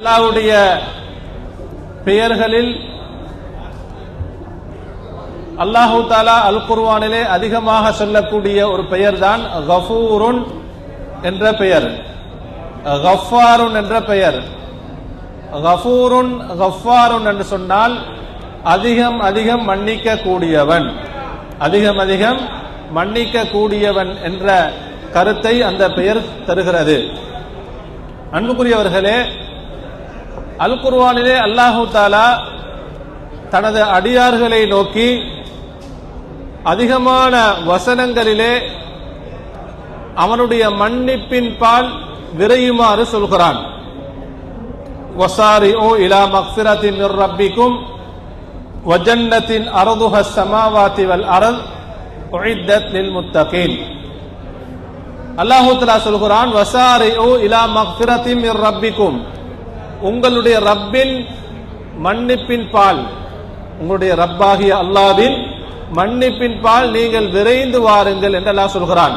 அல்லாவுடைய பெயர்களில் அல்லாஹு தாலா அல் குர்வானிலே அதிகமாக சொல்லக்கூடிய ஒரு பெயர் தான் கஃபூருன் என்ற பெயர். கஃபாருன் என்ற பெயர். கஃபூருன் கஃபாருன் என்று சொன்னால் அதிகம் அதிகம் மன்னிக்க கூடியவன் அதிகம் அதிகம் மன்னிக்க கூடியவன் என்ற கருத்தை அந்த பெயர் தருகிறது. அன்புக்குரியவர்களே அல் குர்வானிலே அல்லாஹு தாலா தனது அடியார்களை நோக்கி அதிகமான வசனங்களிலே அவனுடைய மன்னிப்பின் பால் விரையுமாறு சொல்கிறான். ஒசாரி ஓ இலா மக்ஃபிரத்தின் ரப்பிக்கும் வஜன்னத்தின் அரதுஹ சமாவாத்தி வல் அரத் உஇத்தத் லில் முத்தகீன். அல்லாஹு சொல்கிறான் வசாரி ஓ இலா மக்ஃபிரத்தின் ரப்பிக்கும். உங்களுடைய ரப்பின் மன்னிப்பின் பால் உங்களுடைய ரப்பாகிய அல்லாவின் மன்னிப்பின் பால் நீங்கள் விரைந்து வாருங்கள் என்று அல்லாஹ் சொல்கிறான்.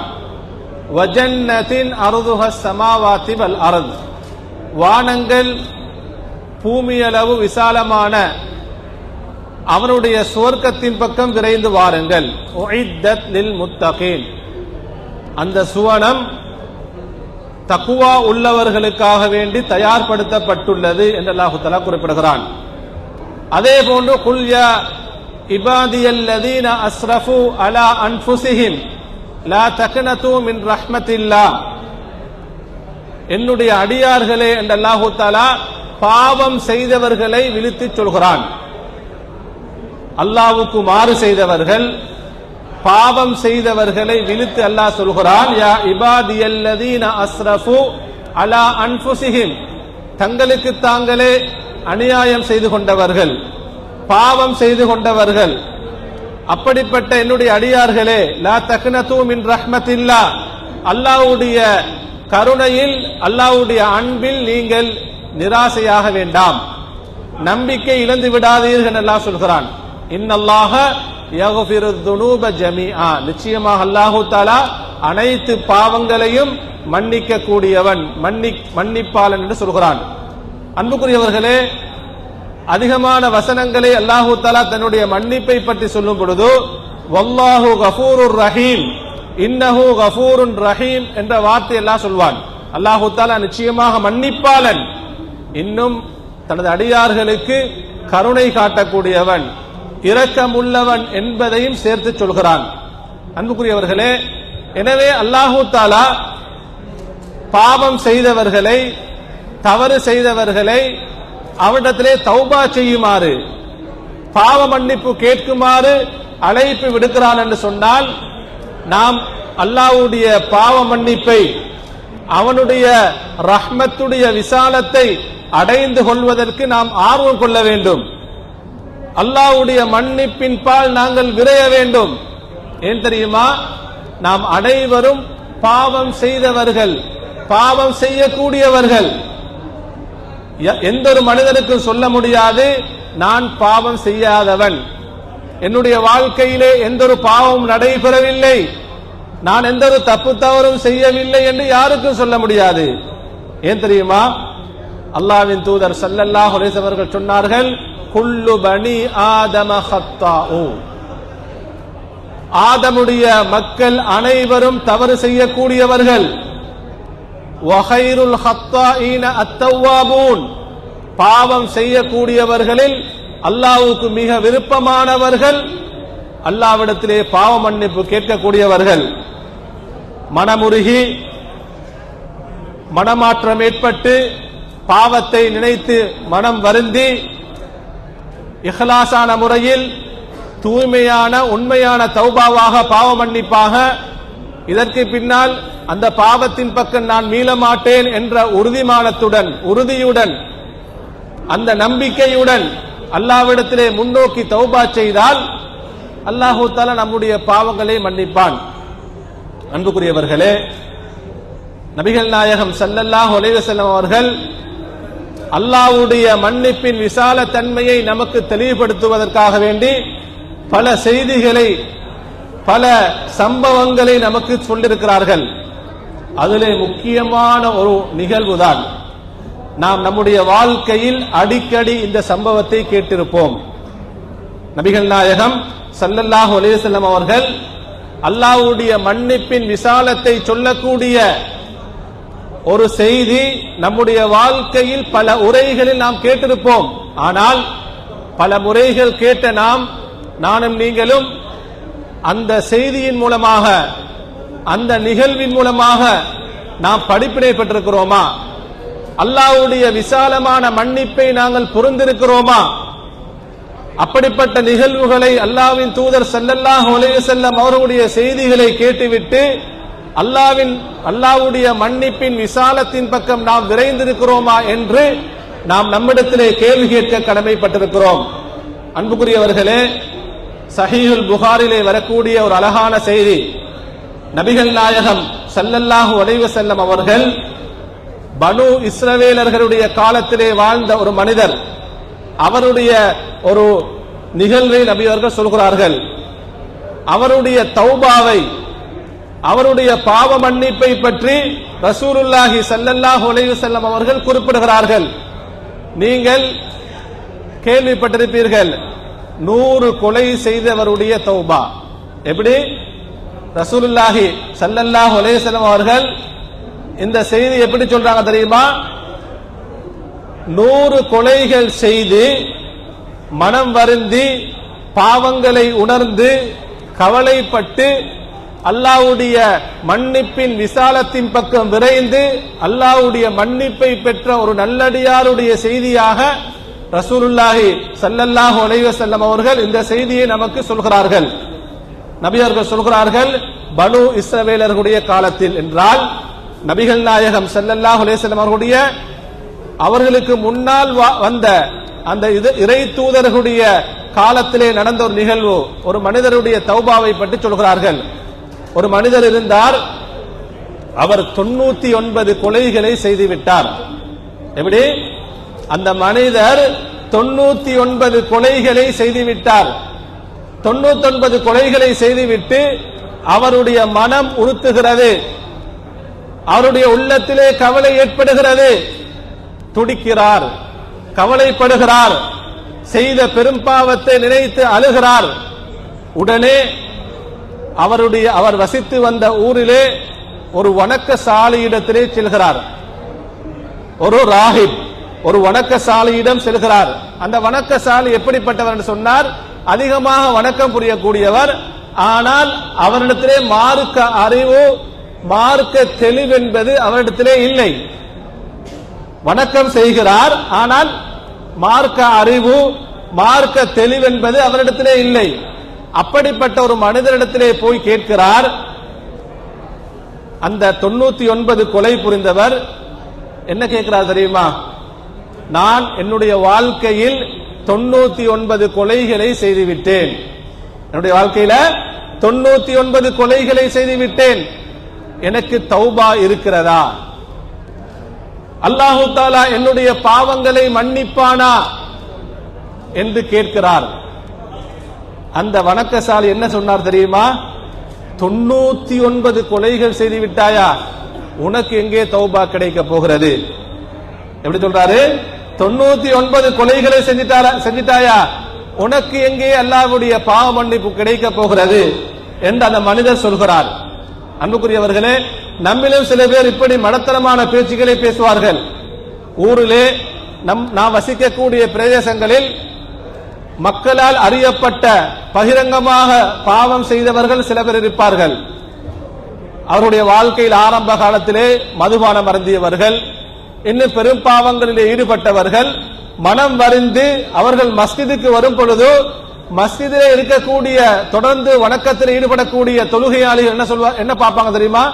வஜன்னத்தின் அருதுஹ சமாவாத்தி வல் அரத். வானங்கள் பூமியளவு விசாலமான அவனுடைய சுவர்க்கத்தின் பக்கம் விரைந்து வாருங்கள். அந்த சுவனம் தக்குவா உள்ளவர்களுக்காக வேண்டி தயார்படுத்தப்பட்டுள்ளது என்று அல்லாஹு குறிப்பிடுகிறான். அதே போன்று குல்யா இபாதியல்லதீன அஸ்ரஃபு அலா அன்புசிஹிம் லா தக்னது மின் ரஹ்மத்தில்லா. என்னுடைய அடியார்களே என்று அல்லாஹு தாலா பாவம் செய்தவர்களை விழித்துச் சொல்கிறான். அல்லாவுக்கு மாறு செய்தவர்கள் பாவம் செய்தவர்களை விழித்து அல்லாஹ் சொல்கிறான் யா இபாதியல்லதீன அஸ்ரஃபு அலா அன்ஃபுசிஹிம். தங்களுக்கு தாங்களே அநியாயம் செய்து கொண்டவர்கள் பாவம் செய்து கொண்டவர்கள். அப்படிப்பட்ட என்னுடைய அடியார்களே லா தக்னது இன் ரஹ்மத்தில்லா. அல்லாஹ்வுடைய கருணையில் அல்லாஹ்வுடைய அன்பில் நீங்கள் நிராசையாக வேண்டாம். நம்பிக்கை இழந்து விடாதீர்கள் அல்லாஹ் சொல்கிறான். இன்னல்லாக நிச்சயமாக அல்லாஹு தாலா அனைத்து பாவங்களையும் மன்னிக்க கூடியவன் மன்னி மன்னிப்பாளன் என்று சொல்கிறான். அன்புக்குரியவர்களே அதிகமான வசனங்களை அல்லாஹு தாலா தன்னுடைய மன்னிப்பை பற்றி சொல்லும் பொழுது வல்லாஹு கஃபூருர் ரஹீம் இன்னஹு கஃபூருன் ரஹீம் என்ற வார்த்தை எல்லாம் சொல்வான். அல்லாஹு தாலா நிச்சயமாக மன்னிப்பாளன். இன்னும் தனது அடியார்களுக்கு கருணை காட்டக்கூடியவன். இரக்கமுள்ளவன் என்பதையும் சேர்த்து சொல்கிறான். அன்புக்குரியவர்களே எனவே அல்லாஹூ தாலா பாவம் செய்தவர்களை தவறு செய்தவர்களை அவனிடத்திலே தௌபா செய்யுமாறு பாவ மன்னிப்பு கேட்குமாறு அழைப்பு விடுக்கிறான் என்று சொன்னால் நாம் அல்லாவுடைய பாவ மன்னிப்பை அவனுடைய ரஹ்மத்துடைய விசாலத்தை அடைந்து கொள்வதற்கு நாம் ஆர்வம் கொள்ள வேண்டும். அல்லாஹ்வுடைய மன்னிப்பின் பால் நாங்கள் விரைய வேண்டும். ஏன் தெரியுமா? நாம் அனைவரும் பாவம் செய்தவர்கள் பாவம் செய்யக்கூடியவர்கள். எந்த ஒரு மனிதனுக்கும் சொல்ல முடியாது நான் பாவம் செய்யாதவன். என்னுடைய வாழ்க்கையிலே எந்த ஒரு பாவமும் நடைபெறவில்லை. நான் எந்த ஒரு தப்பு தவறும் செய்யவில்லை என்று யாருக்கும் சொல்ல முடியாது. ஏன் தெரியுமா? அல்லாவின் தூதர் சல்லல்லா அலைஹி அவர்கள் சொன்னார்கள் குல்லு பனி ஆதம ஆதமுடைய மக்கள் அனைவரும் தவறு செய்யக்கூடியவர்கள். வஹைருல் ஹத்தாஈன அத்தவ்வாபூன் பாவம் செய்யக்கூடியவர்களில் அல்லாவுக்கு மிக விருப்பமானவர்கள் அல்லாவிடத்திலே பாவ மன்னிப்பு கேட்கக்கூடியவர்கள். மனமுருகி மனமாற்றம் ஏற்பட்டு பாவத்தை நினைத்து மனம் வருந்தி இஹ்லாசான முறையில் தூய்மையான உண்மையான தௌபாவாக பாவ மன்னிப்பாக இதற்கு பின்னால் அந்த பாவத்தின் பக்கம் நான் மீள மாட்டேன் என்ற உறுதிமானத்துடன் உறுதியுடன் அந்த நம்பிக்கையுடன் அல்லாவிடத்திலே முன்னோக்கி தௌபா செய்தால் அல்லாஹூ தால நம்முடைய பாவங்களை மன்னிப்பான். அன்புக்குரியவர்களே நபிகள் நாயகம் சல்லல்லாஹ் ஒலைவசல்லம் அவர்கள் அல்லாஹ்வுடைய மன்னிப்பின் விசால தன்மையை நமக்கு தெளிவுபடுத்துவதற்காக வேண்டி பல செய்திகளை பல சம்பவங்களை நமக்கு சொல்லியிருக்கிறார்கள். அதிலே முக்கியமான ஒரு நிகழ்வுதான். நாம் நம்முடைய வாழ்க்கையில் அடிக்கடி இந்த சம்பவத்தை கேட்டிருப்போம். நபிகள் நாயகம் சல்லல்லாஹு அலேசல்லம் அவர்கள் அல்லாஹ்வுடைய மன்னிப்பின் விசாலத்தை சொல்லக்கூடிய ஒரு செய்தி நம்முடைய வாழ்க்கையில் பல உரைகளில் நாம் கேட்டிருப்போம். ஆனால் பல முறைகள் கேட்ட நாம் நானும் நீங்களும் அந்த செய்தியின் மூலமாக அந்த நிகழ்வின் மூலமாக நாம் படிப்பினை பெற்றிருக்கிறோமா? அல்லாஹ்வுடைய விசாலமான மன்னிப்பை நாங்கள் புரிந்திருக்கிறோமா? அப்படிப்பட்ட நிகழ்வுகளை அல்லாவின் தூதர் ஸல்லல்லாஹு அலைஹி செல்லம் அவர்களுடைய செய்திகளை கேட்டுவிட்டு அல்லாவின் அல்லாஹ்வுடைய மன்னிப்பின் விசாலத்தின் பக்கம் நாம் விரைந்திருக்கிறோமா என்று நாம் நம்மிடத்திலே கேள்வி கேட்க கடமைப்பட்டிருக்கிறோம். அன்புக்குரியவர்களே சஹீல் புகாரிலே வரக்கூடிய ஒரு அழகான செய்தி. நபிகள் நாயகம் சல்லல்லாஹு உடைவு செல்லம் அவர்கள் பனு இஸ்ரவேலர்களுடைய காலத்திலே வாழ்ந்த ஒரு மனிதர். அவருடைய ஒரு நிகழ்வை நபி அவர்கள் சொல்கிறார்கள். அவருடைய தௌபாவை அவருடைய பாவ மன்னிப்பை பற்றி ரசூருல்லாஹி சல்லல்லாஹ் அலைஹி செல்லம் அவர்கள் குறிப்பிடுகிறார்கள். நீங்கள் கேள்விப்பட்டிருப்பீர்கள் நூறு கொலை செய்தவருடைய தௌபா. எப்படி? ரசூலுல்லாஹி சல்லல்லாஹ் அலைஹி செல்லம் அவர்கள் இந்த செய்தி எப்படி சொல்றாங்க தெரியுமா? நூறு கொலைகள் செய்து மனம் வருந்தி பாவங்களை உணர்ந்து கவலைப்பட்டு அல்லாவுடைய மன்னிப்பின் விசாலத்தின் பக்கம் விரைந்து அல்லாவுடைய மன்னிப்பை பெற்ற ஒரு நல்லடியாருடைய செய்தியாக ரசூலுல்லாஹி ஸல்லல்லாஹு அலைஹி செல்லம் அவர்கள் இந்த செய்தியை நமக்கு சொல்கிறார்கள். நபி அவர்கள் சொல்கிறார்கள் பனு இஸ்ரவேலர்களுடைய காலத்தில் என்றால் நபிகள் நாயகம் ஸல்லல்லாஹு செல்லம் அவர்களுடைய அவர்களுக்கு முன்னால் வா- வந்த அந்த இது இறை தூதர்களுடைய காலத்திலே நடந்த ஒரு நிகழ்வு ஒரு மனிதருடைய தௌபாவை பற்றி சொல்கிறார்கள். ஒரு மனிதர் இருந்தார் அவர் தொண்ணூத்தி ஒன்பது கொலைகளை செய்துவிட்டார். எப்படி? அந்த மனிதர் தொண்ணூத்தி ஒன்பது கொலைகளை செய்து விட்டார் தொண்ணூத்தி ஒன்பது கொலைகளை செய்துவிட்டு அவருடைய மனம் உறுத்துகிறது. அவருடைய உள்ளத்திலே கவலை ஏற்படுகிறது. துடிக்கிறார் கவலைப்படுகிறார் செய்த பெரும் பாவத்தை நினைத்து அழுகிறார். உடனே அவருடைய அவர் வசித்து வந்த ஊரிலே ஒரு வணக்க சாலையிடத்திலே செல்கிறார். ஒரு ராஹிப் ஒரு வணக்கசாலையிடம் செல்கிறார். அந்த வணக்கசாலை எப்படிப்பட்டவர் என்று சொன்னார் அதிகமாக வணக்கம் புரியக்கூடியவர். ஆனால் அவரிடத்திலே மார்க்க அறிவு மார்க்க தெளிவென்பது அவரிடத்திலே இல்லை. வணக்கம் செய்கிறார் ஆனால் மார்க்க அறிவு மார்க்க தெளிவென்பது அவரிடத்திலே இல்லை. அப்படிப்பட்ட ஒரு மனிதரிடத்திலே போய் கேட்கிறார். அந்த தொண்ணூத்தி ஒன்பது கொலை புரிந்தவர் என்ன கேட்கிறார் தெரியுமா? நான் என்னுடைய வாழ்க்கையில் தொண்ணூத்தி ஒன்பது கொலைகளை செய்துவிட்டேன். என்னுடைய வாழ்க்கையில தொண்ணூத்தி ஒன்பது கொலைகளை செய்துவிட்டேன். எனக்கு தௌபா இருக்கிறதா? அல்லாஹு தாலா என்னுடைய பாவங்களை மன்னிப்பானா? என்று கேட்கிறார். அந்த வணக்கசாலி என்ன சொன்னார் தெரியுமா? தொண்ணூத்தி ஒன்பது கொலைகள் செய்து விட்டாயா? உனக்கு எங்கே தௌபா கிடைக்க போகிறது? எப்படி சொல்றாரு? தொண்ணூத்தி ஒன்பது கொலைகளை செஞ்சிட்டாரா செஞ்சிட்டாயா? உனக்கு எங்கே அல்லாவுடைய பாவ மன்னிப்பு கிடைக்க போகிறது? என்று அந்த மனிதர் சொல்கிறார். அன்புக்குரியவர்களே நம்மிலும் சில பேர் இப்படி மடத்தனமான பேச்சுக்களை பேசுவார்கள். ஊரிலே நம் நாம் வசிக்கக்கூடிய பிரதேசங்களில் மக்களால் அறியப்பட்ட பகிரங்கமாக பாவம் செய்தவர்கள் சில பேர் இருப்பார்கள். அவருடைய வாழ்க்கையில் ஆரம்ப காலத்திலே மதுபானம் அருந்தியவர்கள் இன்னும் பெரும் பாவங்களிலே ஈடுபட்டவர்கள் மனம் வருந்து அவர்கள் மஸ்ஜிதுக்கு வரும் பொழுது மஸ்ஜிதிலே இருக்கக்கூடிய தொடர்ந்து வணக்கத்தில் ஈடுபடக்கூடிய தொழுகையாளிகள் என்ன சொல்வா என்ன பார்ப்பாங்க தெரியுமா?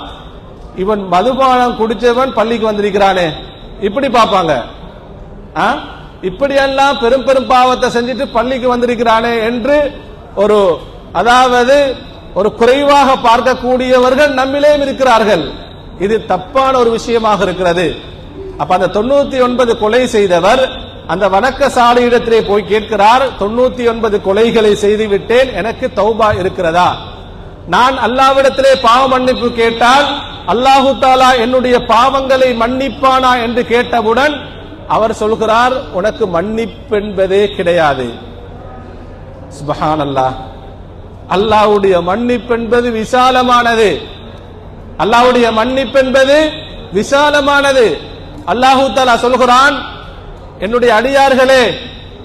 இவன் மதுபானம் குடிச்சவன் பள்ளிக்கு வந்திருக்கிறானே. இப்படி பார்ப்பாங்க. ஆ? இப்படியெல்லாம் பெரும் பெரும் பாவத்தை செஞ்சுட்டு பள்ளிக்கு வந்திருக்கிறானே என்று ஒரு அதாவது ஒரு குறைவாக பார்க்கக்கூடியவர்கள் நம்மிலேயும் இருக்கிறார்கள். இது தப்பான ஒரு விஷயமாக இருக்கிறது. அப்ப அந்த தொண்ணூத்தி ஒன்பது கொலை செய்தவர் அந்த வணக்க சாலையிடத்திலே போய் கேட்கிறார் தொண்ணூத்தி ஒன்பது கொலைகளை செய்து விட்டேன் எனக்கு தௌபா இருக்கிறதா? நான் அல்லாவிடத்திலே பாவ மன்னிப்பு கேட்டால் அல்லாஹு தாலா என்னுடைய பாவங்களை மன்னிப்பானா என்று கேட்டவுடன் அவர் சொல்கிறார் உனக்கு மன்னிப்பென்பதே கிடையாது. சுபஹான் அல்லாஹ் அல்லாவுடைய மன்னிப்பென்பது விசாலமானது. அல்லாவுடைய மன்னிப்பென்பது விசாலமானது. அல்லாஹு தாலா சொல்கிறான் என்னுடைய அடியார்களே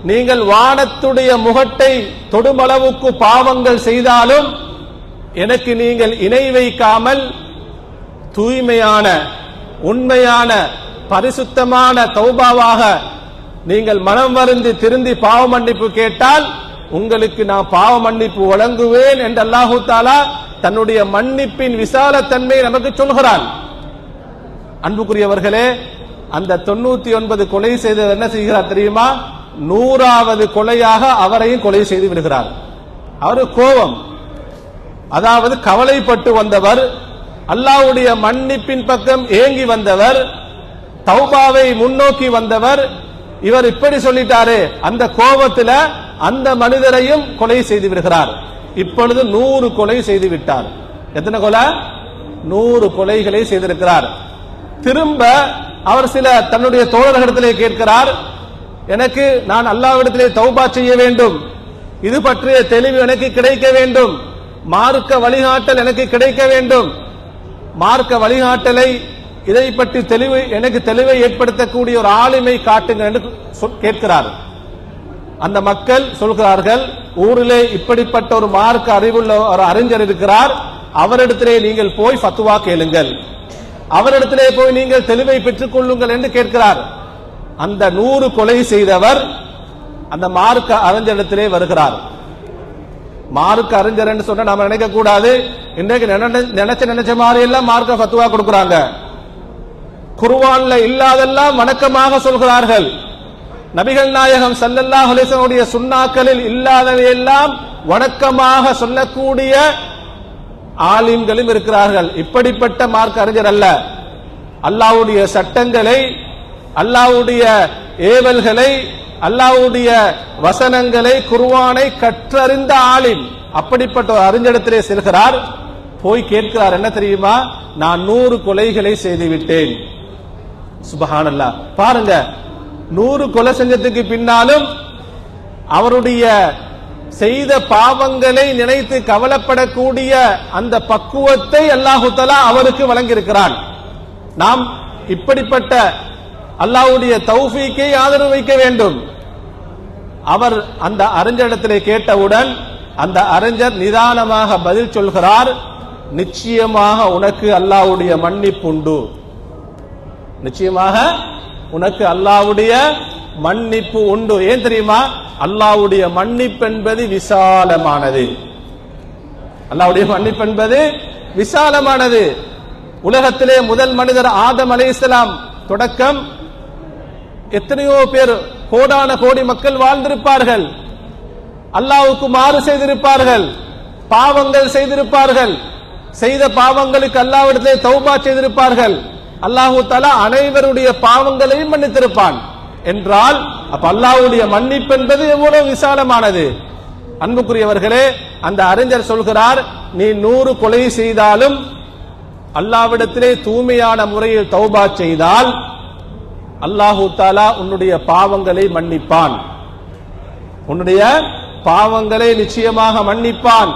நீங்கள் வானத்துடைய முகட்டை தொடுமளவுக்கு பாவங்கள் செய்தாலும் எனக்கு நீங்கள் இணை வைக்காமல் தூய்மையான உண்மையான பரிசுத்தமான தௌபாவாக நீங்கள் மனம் வருந்தி திருந்தி பாவ மன்னிப்பு கேட்டால் உங்களுக்கு நான் பாவ மன்னிப்பு வழங்குவேன் என்று அல்லாஹு தாலா தன்னுடைய மன்னிப்பின் விசாலத்தன்மையை நமக்கு சொல்கிறான். அன்புக்குரியவர்களே அந்த தொண்ணூத்தி ஒன்பது கொலை செய்தது என்ன செய்கிறார் தெரியுமா? நூறாவது கொலையாக அவரையும் கொலை செய்து விடுகிறார். அவரு கோபம். அதாவது கவலைப்பட்டு வந்தவர் அல்லாஹ்வுடைய மன்னிப்பின் பக்கம் ஏங்கி வந்தவர் தௌபாவை முன்னோக்கி வந்தவர் இவர் இப்படி சொல்லிட்டாரு. அந்த கோபத்துல அந்த மனிதரையும் கொலை செய்து விடுகிறார். இப்பொழுது நூறு கொலை செய்து விட்டார். எத்தனை கொலை? நூறு கொலைகளை செய்திருக்கிறார். திரும்ப அவர் சில தன்னுடைய தோழர்களிடத்திலே கேட்கிறார். எனக்கு நான் அல்லாவிடத்திலே தௌபா செய்ய வேண்டும். இது பற்றிய தெளிவு எனக்கு கிடைக்க வேண்டும். மார்க்க வழிகாட்டல் எனக்கு கிடைக்க வேண்டும். மார்க்க வழிகாட்டலை இதை பற்றி தெளிவு எனக்கு தெளிவை ஏற்படுத்தக்கூடிய ஒரு ஆளுமை காட்டுங்க என்று சொல்- கேட்கிறார் அந்த மக்கள் சொல்கிறார்கள் ஊரிலே இப்படிப்பட்ட ஒரு மார்க் அறிவுள்ள ஒரு அறிஞர் இருக்கிறார் அவரிடத்திலே நீங்கள் போய் ஃபத்துவா கேளுங்கள். அவரிடத்திலே போய் நீங்கள் தெளிவை பெற்றுக் கொள்ளுங்கள் என்று கேட்கிறார். அந்த நூறு கொலை செய்தவர் அந்த மார்க்க அறிஞரிடத்திலே வருகிறார். மார்க் அறிஞர் என்று சொன்னா நாம நினைக்க கூடாது இன்றைக்கு நினைச்ச நினைச்ச மாதிரி எல்லாம் மார்க்க ஃபத்துவா கொடுக்குறாங்க. குருவான்ல இல்லாதெல்லாம் வணக்கமாக சொல்கிறார்கள். நபிகள் நாயகம் சல்லல்லா அலைஹி சுண்ணாக்களில் இல்லாதவையெல்லாம் வணக்கமாக சொல்லக்கூடிய ஆலிம்களும் இருக்கிறார்கள். இப்படிப்பட்ட மார்க் அறிஞர் அல்ல. அல்லாவுடைய சட்டங்களை அல்லாஹ்வுடைய ஏவல்களை அல்லாவுடைய வசனங்களை குருவானை கற்றறிந்த ஆலிம் அப்படிப்பட்ட ஒரு அறிஞரிடத்திலே செல்கிறார். போய் கேட்கிறார் என்ன தெரியுமா? நான் நூறு கொலைகளை செய்துவிட்டேன். சுபஹானல்லா பாருங்க நூறு கொலை செஞ்சதுக்கு பின்னாலும் அவருடைய செய்த பாவங்களை நினைத்து கவலைப்படக்கூடிய அந்த பக்குவத்தை அல்லாஹுத்தலா அவருக்கு வழங்கியிருக்கிறான். நாம் இப்படிப்பட்ட அல்லாஹுடைய தௌஃபீக்கை ஆதரவு வைக்க வேண்டும். அவர் அந்த அறிஞரிடத்திலே கேட்டவுடன் அந்த அறிஞர் நிதானமாக பதில் சொல்கிறார். நிச்சயமாக உனக்கு அல்லாவுடைய மன்னிப்புண்டு. நிச்சயமாக உனக்கு அல்லாஹ்வுடைய மன்னிப்பு உண்டு. ஏன் தெரியுமா? அல்லாவுடைய மன்னிப்பு என்பது விசாலமானது. அல்லாஹ்வுடைய மன்னிப்பு என்பது விசாலமானது. உலகத்திலே முதல் மனிதர் ஆதம் இஸ்லாம் தொடக்கம் எத்தனையோ பேர் கோடான கோடி மக்கள் வாழ்ந்திருப்பார்கள். அல்லாவுக்கு மாறு செய்திருப்பார்கள். பாவங்கள் செய்திருப்பார்கள். செய்த பாவங்களுக்கு அல்லாவிடத்திலே தௌபா செய்திருப்பார்கள். அல்லாஹூ தலா அனைவருடைய பாவங்களையும் மன்னித்திருப்பான். என்றால் அப்ப அல்லாஹுடைய மன்னிப்பு என்பது எவ்வளவு விசாலமானது? அன்புக்குரியவர்களே அந்த அறிஞர் சொல்கிறார் நீ நூறு கொலை செய்தாலும் அல்லாவிடத்திலே தூய்மையான முறையில் தௌபா செய்தால் அல்லாஹு தாலா உன்னுடைய பாவங்களை மன்னிப்பான். உன்னுடைய பாவங்களை நிச்சயமாக மன்னிப்பான்.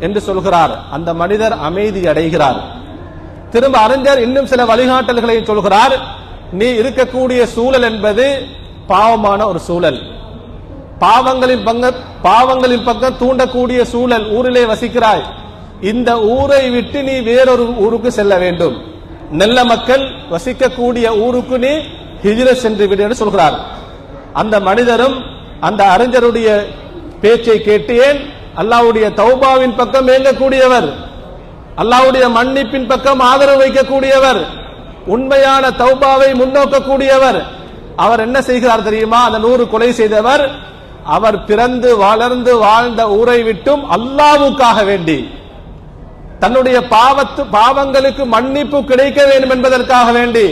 என்று சொல்கிறார். அந்த மனிதர் அமைதி அடைகிறார். திரும்ப அறிஞர் இன்னும் சில வழிகாட்டல்களை சொல்கிறார். நீ இருக்கக்கூடிய சூழல் என்பது பாவமான ஒரு சூழல். பாவங்களின் பங்க பாவங்களின் பக்கம் தூண்டக்கூடிய சூழல் ஊரிலே வசிக்கிறாய். இந்த ஊரை விட்டு நீ வேறொரு ஊருக்கு செல்ல வேண்டும். நல்ல மக்கள் வசிக்கக்கூடிய ஊருக்கு நீ ஹிஜிர சென்று விடு என்று சொல்கிறார். அந்த மனிதரும் அந்த அறிஞருடைய பேச்சை கேட்டு ஏன்? அல்லாவுடைய தௌபாவின் பக்கம் ஏங்கக்கூடியவர். அல்லாவுடைய மன்னிப்பின் பக்கம் ஆதரவு வைக்கக்கூடியவர் உண்மையான தௌபாவை முன்னோக்கக்கூடியவர். அவர் என்ன செய்கிறார் தெரியுமா? அந்த நூறு கொலை செய்தவர் அவர் பிறந்து வளர்ந்து வாழ்ந்த ஊரை விட்டும் அல்லாஹ்வுக்காக வேண்டி தன்னுடைய பாவத்து பாவங்களுக்கு மன்னிப்பு கிடைக்க வேண்டும் என்பதற்காக வேண்டி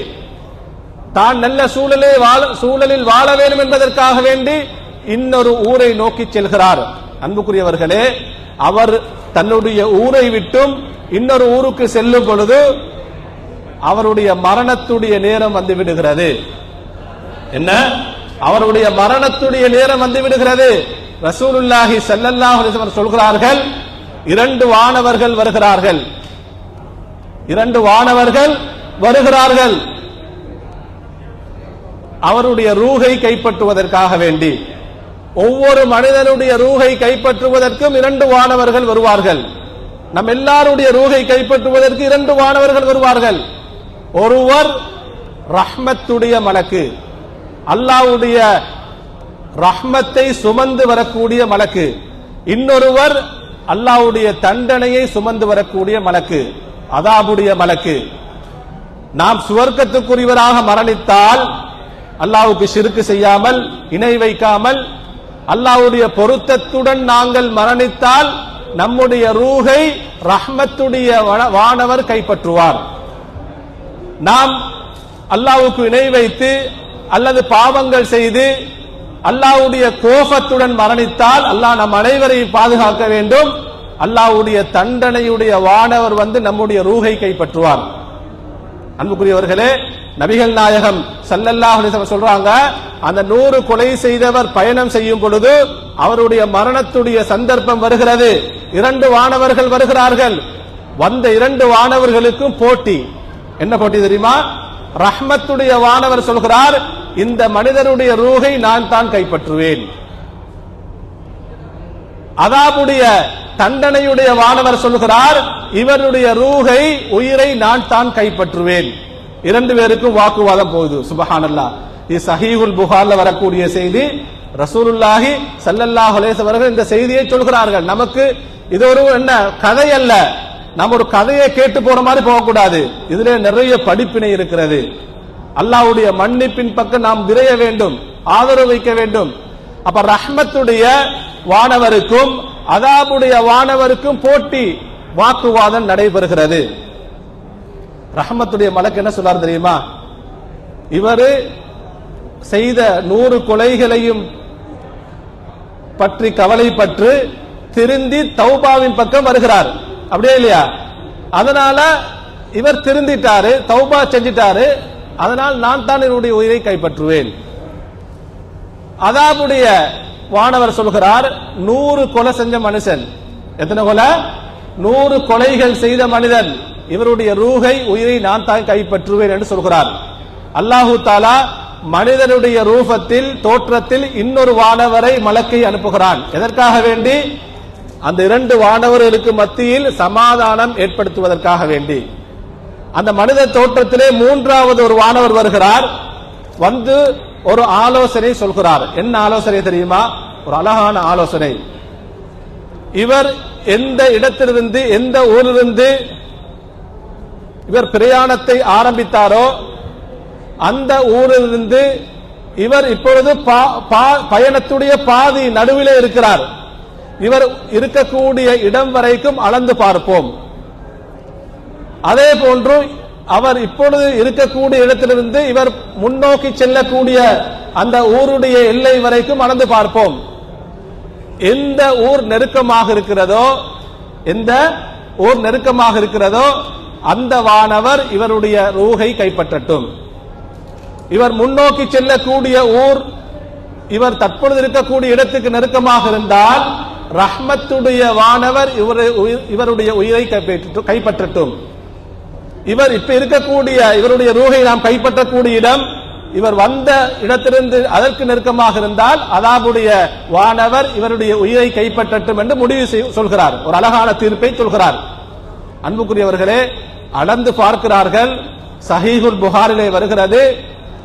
தான் நல்ல சூழலே வாழ சூழலில் வாழ வேண்டும் என்பதற்காக வேண்டி இன்னொரு ஊரை நோக்கி செல்கிறார். அன்புக்குரியவர்களே அவர் தன்னுடைய ஊரை விட்டும் இன்னொரு ஊருக்கு செல்லும் பொழுது அவருடைய மரணத்துடைய நேரம் வந்து விடுகிறது. என்ன? அவருடைய மரணத்துடைய நேரம் வந்து விடுகிறது. ரசூலுல்லாஹி ஸல்லல்லாஹு அலைஹி சொல்கிறார்கள் இரண்டு வானவர்கள் வருகிறார்கள். இரண்டு வானவர்கள் வருகிறார்கள். அவருடைய ரூகை கைப்பற்றுவதற்காக வேண்டி. ஒவ்வொரு மனிதனுடைய ரூகை கைப்பற்றுவதற்கும் இரண்டு வானவர்கள் வருவார்கள். நம் எல்லாருடைய ரூகை கைப்பற்றுவதற்கு இரண்டு வானவர்கள் வருவார்கள். ஒருவர் ரஹ்மத்துடைய மலக்கு அல்லாவுடைய ரஹ்மத்தை சுமந்து வரக்கூடிய மலக்கு இன்னொருவர் அல்லாவுடைய தண்டனையை சுமந்து வரக்கூடிய மலக்கு அதாபுடைய மலக்கு. நாம் சுவர்க்கத்துக்குரியவராக மரணித்தால் அல்லாவுக்கு சிறுக்கு செய்யாமல் இணை வைக்காமல் அல்லாஹ்வுடைய பொருத்தத்துடன் நாங்கள் மரணித்தால் நம்முடைய ரூகை ரஹ்மத்துடைய வன- வானவர் கைப்பற்றுவார். நாம் அல்லாவுக்கு இணை வைத்து அல்லது பாவங்கள் செய்து அல்லாஹ்வுடைய கோபத்துடன் மரணித்தால் அல்லாஹ் நம் அனைவரையும் பாதுகாக்க வேண்டும். அல்லாஹ்வுடைய தண்டனையுடைய வானவர் வந்து நம்முடைய ரூகை கைப்பற்றுவார். அன்புக்குரியவர்களே நபிகள் நாயகம் சல்லல்லாஹ் சொல்றாங்க அந்த நூறு கொலை செய்தவர் பயணம் செய்யும் பொழுது அவருடைய மரணத்துடைய சந்தர்ப்பம் வருகிறது. இரண்டு வானவர்கள் வருகிறார்கள். வந்த இரண்டு வானவர்களுக்கும் போட்டி. என்ன போட்டி தெரியுமா? ரஹ்மத்துடைய வானவர் சொல்கிறார் இந்த மனிதருடைய ரூகை நான் தான் கைப்பற்றுவேன். அதாபுடைய தண்டனையுடைய வானவர் சொல்கிறார் இவருடைய ரூகை உயிரை நான் தான் கைப்பற்றுவேன். இரண்டு பேருக்கும் வாக்குவாதம் போகுது. சுபஹானல்லா இது சஹீகுல் புகார்ல வரக்கூடிய செய்தி. ரசூலுல்லாஹி சல்லல்லாஹ் அலைஹி அவர்கள் இந்த செய்தியை சொல்கிறார்கள். நமக்கு இது ஒரு என்ன கதை அல்ல. நம்ம ஒரு கதையை கேட்டு போற மாதிரி போகக்கூடாது. இதுல நிறைய படிப்பினை இருக்கிறது. அல்லாஹ்வுடைய மன்னிப்பின் பக்கம் நாம் விரைய வேண்டும். ஆதரவு வைக்க வேண்டும். அப்ப ரஹ்மத்துடைய வானவருக்கும் அதாபுடைய வானவருக்கும் போட்டி வாக்குவாதம் நடைபெறுகிறது. ரஹமத்துடைய மலக்கு என்ன சொல்றாரு தெரியுமா? இவரு செய்த நூறு கொலைகளையும் பற்றி கவலைப்பட்டு திருந்தி தௌபாவின் பக்கம் வருகிறார். அப்படியே இல்லையா? அதனால இவர் திருந்திட்டாரு தௌபா செஞ்சிட்டாரு. அதனால் நான் தான் என்னுடைய உயிரை கைப்பற்றுவேன். அதாபுடைய வானவர் சொல்கிறார் நூறு கொலை செஞ்ச மனுஷன். எத்தனை கொலை? நூறு கொலைகள் செய்த மனிதன். இவருடைய ரூகை உயிரை நான் தான் கைப்பற்றுவேன் என்று சொல்கிறார். அல்லாஹு தாலா மனிதனுடைய ரூபத்தில் தோற்றத்தில் இன்னொரு வானவரை மலக்கை அனுப்புகிறான். எதற்காக வேண்டி? அந்த இரண்டு வானவர்களுக்கு மத்தியில் சமாதானம் ஏற்படுத்துவதற்காக வேண்டி. அந்த மனித தோற்றத்திலே மூன்றாவது ஒரு வானவர் வருகிறார். வந்து ஒரு ஆலோசனை சொல்கிறார். என்ன ஆலோசனை தெரியுமா? ஒரு அழகான ஆலோசனை. இவர் எந்த இடத்திலிருந்து எந்த ஊரிலிருந்து இவர் பிரயாணத்தை ஆரம்பித்தாரோ அந்த ஊரிலிருந்து இவர் இப்பொழுது பா- பா- பயணத்துடைய பாதி நடுவிலே இருக்கிறார். இவர் இருக்கக்கூடிய இடம் வரைக்கும் அளந்து பார்ப்போம். அதே போன்று அவர் இப்பொழுது இருக்கக்கூடிய இடத்திலிருந்து இவர் முன்னோக்கி செல்லக்கூடிய அந்த ஊருடைய எல்லை வரைக்கும் அளந்து பார்ப்போம். எந்த ஊர் நெருக்கமாக இருக்கிறதோ எந்த ஊர் நெருக்கமாக இருக்கிறதோ அந்த வானவர் இவருடைய ரூகை கைப்பற்றட்டும். இவர் முன்னோக்கி செல்லக்கூடிய ஊர் இவர் தற்பொழுது இருக்கக்கூடிய இடத்துக்கு நெருக்கமாக இருந்தால் ரஹ்மத்துடைய வானவர் உயிர்- இவருடைய உயிரை கைப்பற்றட்டும் கைப்பற்றட்டும். இவர் இப்ப இருக்கக்கூடிய இவருடைய ரூகை நாம் கைப்பற்றக்கூடிய இடம் இவர் வந்த இடத்திலிருந்து அதற்கு நெருக்கமாக இருந்தால் அதாபுடைய வானவர் இவருடைய உயிரை கைப்பற்றட்டும் என்று முடிவு சொல்கிறார். ஒரு அழகான தீர்ப்பை சொல்கிறார். அன்புக்குரியவர்களே அளந்து பார்க்கிறார்கள். சஹீகுல் புகாரிலே வருகிறது.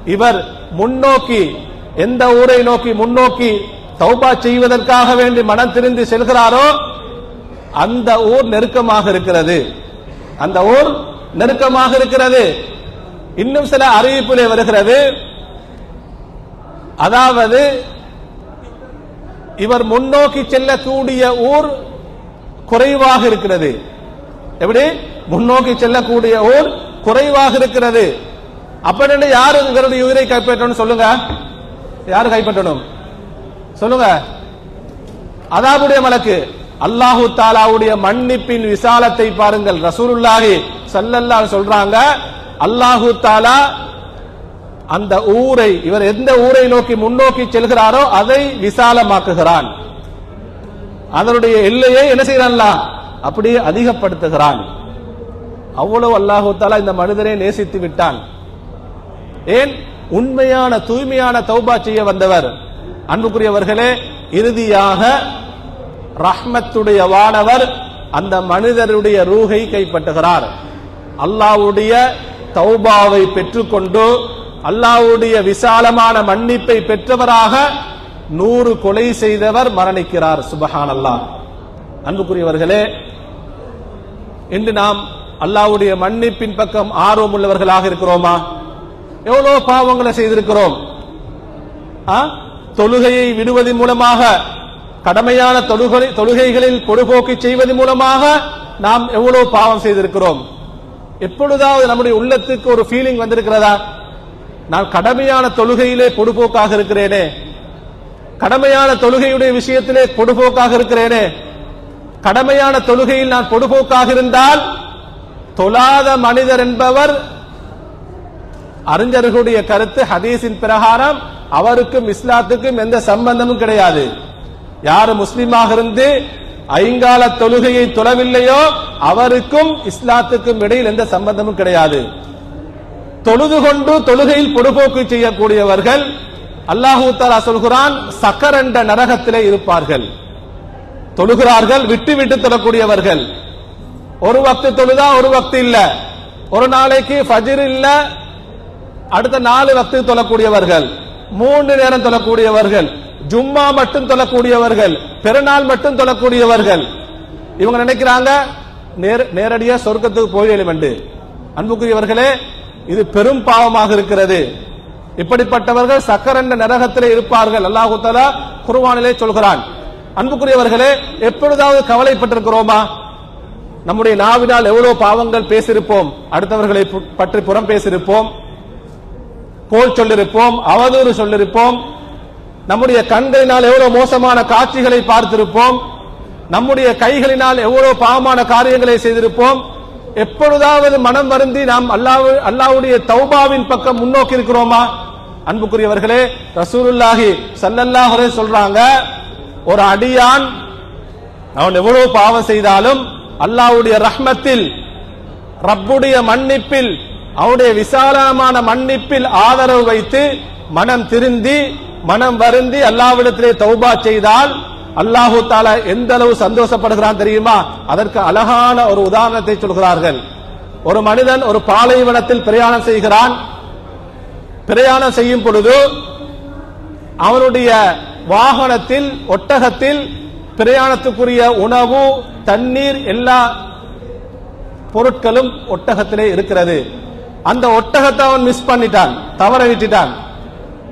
இவர் முன்னோக்கி எந்த ஊரை நோக்கி முன்னோக்கி தௌபா செய்வதற்காக வேண்டி மனம் திருந்தி செல்கிறாரோ அந்த ஊர் நெருக்கமாக இருக்கிறது. அந்த ஊர் நெருக்கமாக இருக்கிறது. இன்னும் சில அறிவிப்பிலே வருகிறது. அதாவது இவர் முன்னோக்கி செல்லக்கூடிய ஊர் குறைவாக இருக்கிறது. எப்படி? முன்னோக்கி செல்லக்கூடிய ஊர் குறைவாக இருக்கிறது. அப்படின்னு யாரு இவருடைய உயிரை கைப்பற்றணும் சொல்லுங்க. யாரு கைப்பற்றணும்? சொல்லுங்க. அதாவுடைய மலக்கு. அல்லாஹு தாலாவுடைய மன்னிப்பின் விசாலத்தை பாருங்கள். ரசூலுல்லாஹி சல்லல்லா சொல்றாங்க அல்லாஹு தாலா அந்த ஊரை இவர் எந்த ஊரை நோக்கி முன்னோக்கி செல்கிறாரோ அதை விசாலமாக்குகிறான். அதனுடைய எல்லையை என்ன செய்யறான்லாம் அப்படியே அதிகப்படுத்துகிறான். அவ்வளவு அல்லாஹூத்தாலா இந்த மனிதரை நேசித்து விட்டான். ஏன்? உண்மையான தூய்மையான தௌபா செய்ய வந்தவர். அன்புக்குரியவர்களே இறுதியாக ரஹ்மத்துடைய வானவர் அந்த மனிதருடைய ரூகை கைப்பற்றுகிறார். அல்லாஹ்வுடைய தௌபாவை பெற்றுக்கொண்டு அல்லாஹ்வுடைய விசாலமான மன்னிப்பை பெற்றவராக நூறு கொலை செய்தவர் மரணிக்கிறார். சுபஹான் அல்லாஹ் அன்புக்குரியவர்களே இன்று நாம் அல்லாஹ்வுடைய மன்னிப்பின் பக்கம் ஆர்வம் உள்ளவர்களாக இருக்கிறோமா? எவ்வளவு பாவங்களை செய்திருக்கிறோம்? தொழுகையை விடுவதன் மூலமாக கடமையான தொழுகை தொழுகைகளில் பொடுபோக்கு செய்வதன் மூலமாக நாம் எவ்வளவு பாவம் செய்திருக்கிறோம்? எப்பொழுதாவது நம்முடைய உள்ளத்துக்கு ஒரு ஃபீலிங் வந்திருக்கிறதா? நான் கடமையான தொழுகையிலே பொடுபோக்காக இருக்கிறேனே. கடமையான தொழுகையுடைய விஷயத்திலே பொடுபோக்காக இருக்கிறேனே. கடமையான தொழுகையில் நான் பொடுபோக்காக இருந்தால் தொழாத மனிதர் என்பவர் அறிஞர்களுடைய கருத்து ஹதீஸின் பிரகாரம் அவருக்கும் இஸ்லாத்துக்கும் எந்த சம்பந்தமும் கிடையாது. யார் முஸ்லீமாக இருந்து ஐங்கால தொழுகையை தொழவில்லையோ அவருக்கும் இஸ்லாத்துக்கும் இடையில் எந்த சம்பந்தமும் கிடையாது. தொழுது கொண்டு தொழுகையில் பொடுபோக்கு செய்யக்கூடியவர்கள் அல்லாஹூ தாலா சொல்கிறான் சக்கரண்ட நரகத்திலே இருப்பார்கள். தொழுகிறார்கள் விட்டு விட்டு தொழக்கூடியவர்கள் ஒரு வக்து தொழுதா ஒரு வக்து இல்ல. ஒரு நாளைக்கு ஃபஜிர் இல்ல அடுத்த நாலு வக்து தொழக்கூடியவர்கள். மூன்று நேரம் தொழக்கூடியவர்கள். ஜும்மா மட்டும் தொழக்கூடியவர்கள். பெருநாள் மட்டும் தொழக்கூடியவர்கள். இவங்க நினைக்கிறாங்க நேரடியா சொர்க்கத்துக்கு போயிடும் என்று அன்புக்குரியவர்களே இது பெரும் பாவமாக இருக்கிறது. இப்படிப்பட்டவர்கள் சக்கரண்ட நரகத்திலே இருப்பார்கள். அல்லாஹு தஆலா குர்ஆனிலே சொல்கிறான். அன்புக்குரியவர்களே எப்பொழுதாவது கவலைப்பட்டிருக்கிறோமா? நம்முடைய நாவினால் எவ்வளவு பாவங்கள் பேசியிருப்போம் அடுத்தவர்களை பற்றி புறம் பேசியிருப்போம் கோல் சொல்லிருப்போம் அவதூறு சொல்லிருப்போம் நம்முடைய கண்களினால் எவ்வளவு மோசமான காட்சிகளை பார்த்திருப்போம் நம்முடைய கைகளினால் எவ்வளவு பாவமான காரியங்களை செய்திருப்போம் எப்பொழுதாவது மனம் வருந்தி நாம் அல்லாவு அல்லாவுடைய தௌபாவின் பக்கம் முன்னோக்கி இருக்கிறோமா அன்புக்குரியவர்களே ரசூலுல்லாஹி சல்லல்லாஹரே சொல்றாங்க ஒரு அடியான் அவன் எவ்வளவு பாவம் செய்தாலும் அல்லாவுடைய ரஹ்மத்தில் ரப்புடைய மன்னிப்பில் அவனுடைய விசாலமான மன்னிப்பில் ஆதரவு வைத்து மனம் திருந்தி மனம் வருந்தி அல்லாவிடத்திலே தௌபா செய்தால் அல்லாஹு தாலா எந்த அளவு சந்தோஷப்படுகிறான் தெரியுமா? அதற்கு அழகான ஒரு உதாரணத்தை சொல்கிறார்கள். ஒரு மனிதன் ஒரு பாலைவனத்தில் பிரயாணம் செய்கிறான். பிரயாணம் செய்யும் பொழுது அவனுடைய வாகனத்தில் ஒட்டகத்தில் பிரயாணத்துக்குரிய உணவு தண்ணீர் எல்லா பொருட்களும் ஒட்டகத்திலே இருக்கிறது. அந்த ஒட்டகத்தை அவன் மிஸ் பண்ணிட்டான் தவற விட்டுட்டான்.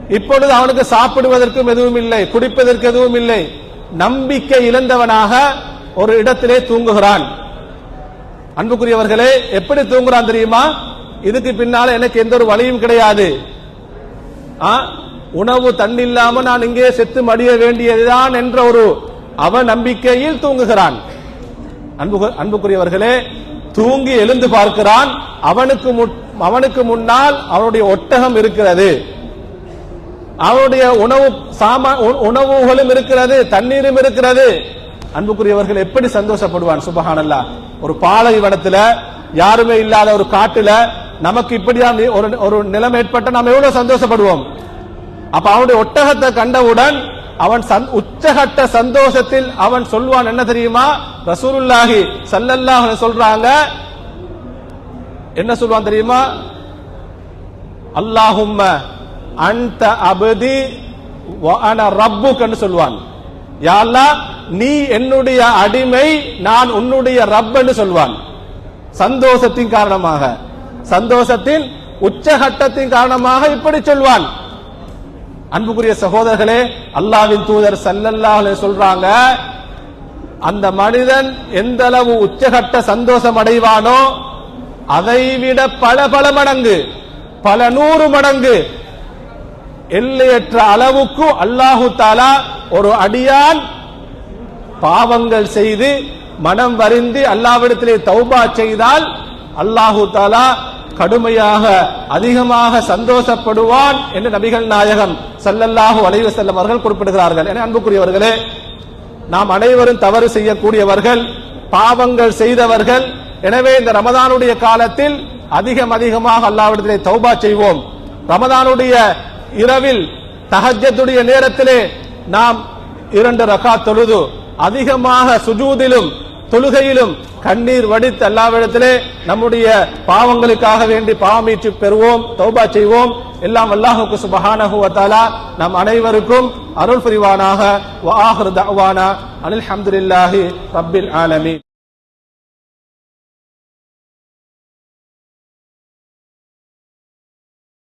இப்பொழுது அவனுக்கு சாப்பிடுவதற்கும் எதுவும் இல்லை குடிப்பதற்கு எதுவும் இல்லை. நம்பிக்கை இழந்தவனாக ஒரு இடத்திலே தூங்குகிறான். அன்புக்குரியவர்களே எப்படி தூங்குறான் தெரியுமா? இதுக்கு பின்னால எனக்கு எந்த ஒரு வழியும் கிடையாது. ஆ, உணவு தண்ணி இல்லாம நான் இங்கே செத்து மடிய வேண்டியதுதான் என்ற ஒரு அவ நம்பிக்கையில் தூங்குகிறான். அன்பு அன்புக்குரியவர்களே தூங்கி எழுந்து பார்க்கிறான். அவனுக்கு முன்- அவனுக்கு முன்னால் அவனுடைய ஒட்டகம் இருக்கிறது. அவனுடைய உணவு சாமா உணவுகளும் இருக்கிறது தண்ணீரும் இருக்கிறது. அன்புக்குரியவர்கள் எப்படி சந்தோஷப்படுவான்? சுபஹானல்லா. ஒரு பாலைவனத்துல யாருமே இல்லாத ஒரு காட்டுல நமக்கு இப்படியா ஒரு ஒரு நிலைமை ஏற்பட்ட நாம் எவ்வளவு சந்தோஷப்படுவோம்? அப்ப அவனுடைய ஒட்டகத்தை கண்டவுடன் அவன் உச்சகட்ட சந்தோஷத்தில் அவன் சொல்வான் என்ன தெரியுமா? ரசூலுல்லாஹி ஸல்லல்லாஹு சொல்றாங்க. என்ன சொல்வான் தெரியுமா? அல்லாஹும்ம அந்த அபதி ரப்புக்குன்னு சொல்வான். யாழ்லா நீ என்னுடைய அடிமை நான் உன்னுடைய ரப்பன்னு சொல்வான். சந்தோஷத்தின் காரணமாக. சந்தோஷத்தின் உச்சகட்டத்தின் காரணமாக இப்படி சொல்வான். அன்புக்குரிய சகோதரர்களே அல்லாஹ்வின் தூதர் சல்லல்லாஹ் சொல்றாங்க அந்த மனிதன் எந்த அளவு உச்சகட்ட சந்தோஷம் அடைவானோ அதைவிட பல பல மடங்கு பல நூறு மடங்கு எல்லையற்ற அளவுக்கு அல்லாஹு தாலா ஒரு அடியான் பாவங்கள் செய்து மனம் வருந்தி அல்லாவிடத்திலே தௌபா செய்தால் அல்லாஹு தாலா கடுமையாக அதிகமாக சந்தோஷப்படுவான் என்று நபிகள் நாயகம் ஸல்லல்லாஹு வளைவு செல்லும் அவர்கள் குறிப்பிடுகிறார்கள். என அன்புக்குரியவர்களே நாம் அனைவரும் தவறு செய்யக்கூடியவர்கள் பாவங்கள் செய்தவர்கள். எனவே இந்த ரமதானுடைய காலத்தில் அதிகம் அதிகமாக அல்லாவிடத்திலே தௌபா செய்வோம். ரமதானுடைய இரவில் தகஜத்துடைய நேரத்திலே நாம் இரண்டு ரகா தொழுது அதிகமாக சுஜூதிலும் தொழுகையிலும் கண்ணீர் வடித்து அல்லாவிடத்திலே நம்முடைய பாவங்களுக்காக வேண்டி பாவமீற்று பெறுவோம் தௌபா செய்வோம். எல்லாம் அல்லாஹுக்கு சுபஹானஹு நம் அனைவருக்கும் அருள் புரிவானாக. அனில் ஹம்துலில்லாஹி ரப்பில் ஆலமி